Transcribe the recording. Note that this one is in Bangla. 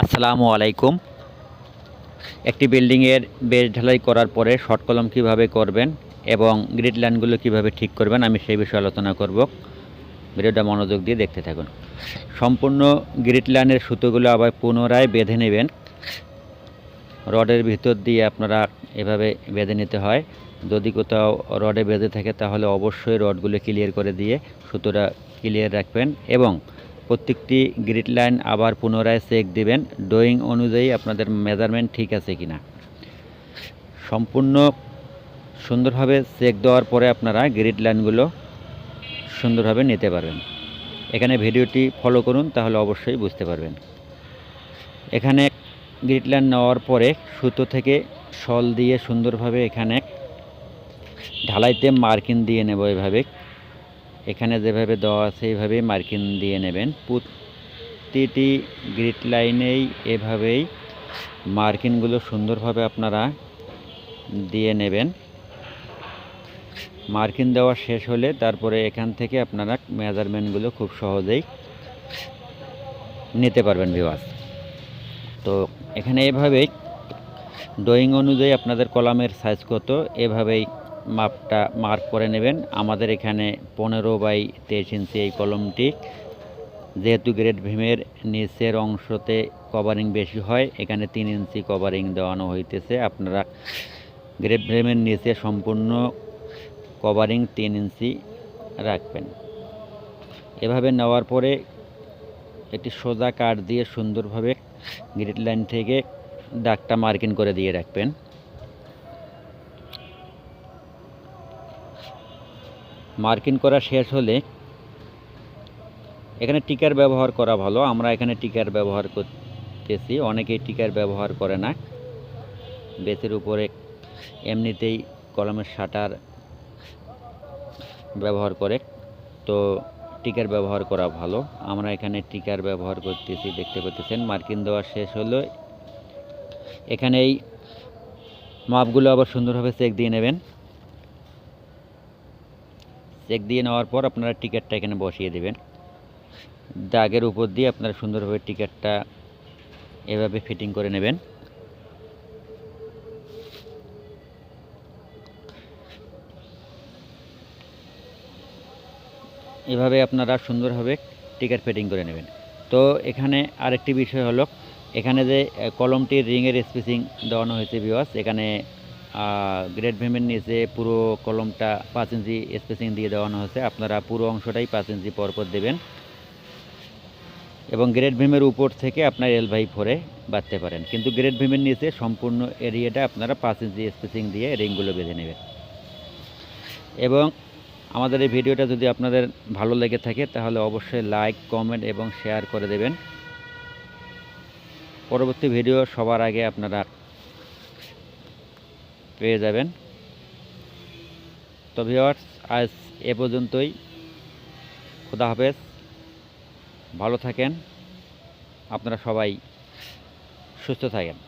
আসসালামু আলাইকুম। একটি বিল্ডিংয়ের বেজ ঢালাই করার পরে শর্ট কলম কীভাবে করবেন এবং গ্রিড লাইনগুলো কীভাবে ঠিক করবেন আমি সেই বিষয়ে আলোচনা করব। ভিডিওটা মনোযোগ দিয়ে দেখতে থাকুন। সম্পূর্ণ গ্রিড লাইনের সুতোগুলো আবার পুনরায় বেঁধে নেবেন। রডের ভিতর দিয়ে আপনারা এভাবে বেঁধে নিতে হয়। যদি কোথাও রডে বেঁধে থাকে তাহলে অবশ্যই রডগুলো ক্লিয়ার করে দিয়ে সুতোটা ক্লিয়ার রাখবেন এবং প্রত্যেকটি গ্রিড লাইন আবার পুনরায় চেক দিবেন, ড্রয়িং অনুযায়ী আপনাদের মেজারমেন্ট ঠিক আছে কিনা। সম্পূর্ণ সুন্দরভাবে চেক দেওয়ার পরে আপনারা গ্রিড লাইনগুলো সুন্দরভাবে নিতে পারবেন। এখানে ভিডিওটি ফলো করুন, তাহলে অবশ্যই বুঝতে পারবেন। এখানে গ্রিড লাইন নেওয়ার পরে সুতো থেকে শল দিয়ে সুন্দরভাবে এখানে ঢালাইতে মার্কিং দিয়ে নেব এভাবে। এখানে যেভাবে দেওয়া আছে, এইভাবেই মার্কিং দিয়ে নেবেন। প্রতিটি গ্রিড লাইনেই এভাবেই মার্কিংগুলো সুন্দরভাবে আপনারা দিয়ে নেবেন। মার্কিং দেওয়া শেষ হলে তারপরে এখান থেকে আপনারা মেজারমেন্টগুলো খুব সহজেই নিতে পারবেন বিবাস তো এখানে এভাবেই ড্রয়িং অনুযায়ী আপনাদের কলামের সাইজ কত, এভাবেই মাপটা মার্ক করে নেবেন। আমাদের এখানে পনেরো বাই তেইশ ইঞ্চি এই কলমটি। যেহেতু গ্রেড ভীমের নিচের অংশতে কভারিং বেশি হয়, এখানে তিন ইঞ্চি কভারিং দেওয়ানো হইতেছে। আপনারা গ্রেড ভীমের নিচে সম্পূর্ণ কভারিং তিন ইঞ্চি রাখবেন। এভাবে নেওয়ার পরে একটি সোজা কাঠ দিয়ে সুন্দরভাবে গ্রিড লাইন থেকে ডাকটা মার্কিং করে দিয়ে রাখবেন। মার্কিং করা শেষ হলে এখানে টিকার ব্যবহার করা ভালো। আমরা এখানে টিকার ব্যবহার করতেছি। অনেকেই টিকার ব্যবহার করে না। বেতের উপরে এমনিতেই কলমের শাটার ব্যবহার করে। তো টিকার ব্যবহার করা ভালো। আমরা এখানে টিকার ব্যবহার করতেছি, দেখতে পাচ্ছেন। মার্কিং দেওয়া শেষ হলো। এখানে এই মাপগুলো আবার সুন্দরভাবে চেক দিয়ে নেবেন। চেক দিয়ে নেওয়ার পর আপনারা টিকিটটা এখানে বসিয়ে দেবেন। দাগের উপর দিয়ে আপনারা সুন্দরভাবে টিকিটটা এভাবে ফিটিং করে নেবেন। এভাবে আপনারা সুন্দরভাবে টিকিট ফিটিং করে নেবেন। তো এখানে আরেকটি বিষয় হলো, এখানে যে কলমটির রিংয়ের স্পেসিং দেওয়ানো হয়েছে বিওয়াস এখানে গ্রেড ভেমের নিচে পুরো কলমটা পাঁচ ইঞ্চি স্পেসিং দিয়ে দেওয়ানো হয়েছে। আপনারা পুরো অংশটাই পাঁচ ইঞ্চি পরপর দেবেন। এবং গ্রেড ভীমের উপর থেকে আপনার এল ভাই ফোরে বাঁধতে পারেন। কিন্তু গ্রেড ভীমের নিচে সম্পূর্ণ এরিয়াটা আপনারা পাঁচ ইঞ্চি স্পেসিং দিয়ে রিংগুলো বেঁধে নেবেন। এবং আমাদের এই ভিডিওটা যদি আপনাদের ভালো লেগে থাকে, তাহলে অবশ্যই লাইক কমেন্ট এবং শেয়ার করে দেবেন। পরবর্তী ভিডিও সবার আগে আপনারা পেয়ে যাবেন। তো ভিওয়ার্স আজ এ পর্যন্তই। খুদা হাফেজ। ভালো থাকেন। আপনারা সবাই সুস্থ থাকেন।